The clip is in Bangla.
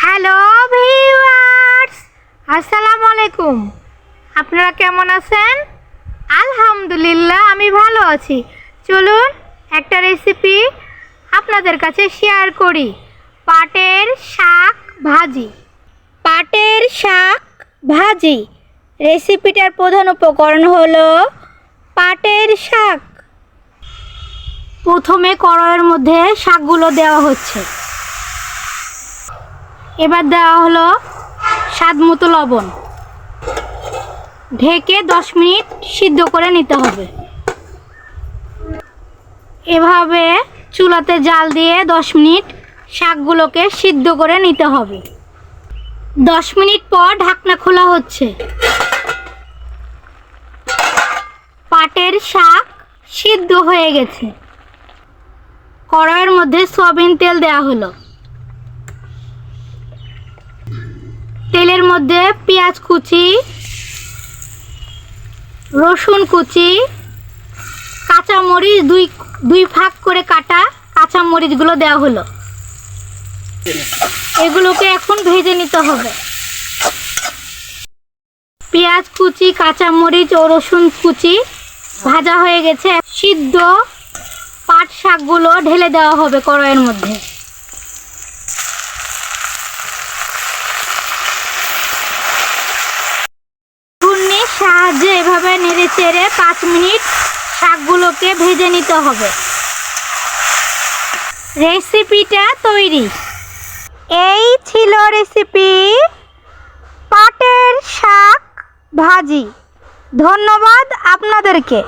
হ্যালো ভিউয়ার্স আসসালামু আলাইকুম আপনারা কেমন আছেন আলহামদুলিল্লাহ আমি ভালো আছি চলুন একটা রেসিপি আপনাদের কাছে শেয়ার করি পাটের শাক ভাজি পাটের শাক ভাজি রেসিপিটার প্রধান উপকরণ হলো পাটের শাক প্রথমে কড়াইয়ের মধ্যে শাকগুলো দেওয়া হচ্ছে এবার দেওয়া হলো স্বাদ মতো লবণ। ঢেকে দশ মিনিট সিদ্ধ করে নিতে হবে। এভাবে চুলাতে জাল দিয়ে দশ মিনিট শাকগুলোকে সিদ্ধ করে নিতে হবে। দশ মিনিট পর ঢাকনা খোলা হচ্ছে। পাটের শাক সিদ্ধ হয়ে গেছে। কড়াইয়ের মধ্যে সয়াবিন তেল দেওয়া হলো। তেলের মধ্যে পেঁয়াজ কুচি, রসুন কুচি, কাঁচামরিচ দুই দুই ভাগ করে কাটা কাঁচামরিচগুলো দেওয়া হলো। এগুলোকে এখন ভেজে নিতে হবে। পেঁয়াজ কুচি, কাঁচামরিচ ও রসুন কুচি ভাজা হয়ে গেছে। সিদ্ধ পাট শাকগুলো ঢেলে দেওয়া হবে কড়াইয়ের মধ্যে। সাহায্যে এভাবে নেড়ে চেড়ে পাঁচ মিনিট শাকগুলোকে ভেজে নিতে হবে। রেসিপিটা তৈরি। এই ছিল রেসিপি পাটের শাক ভাজি। ধন্যবাদ আপনাদেরকে।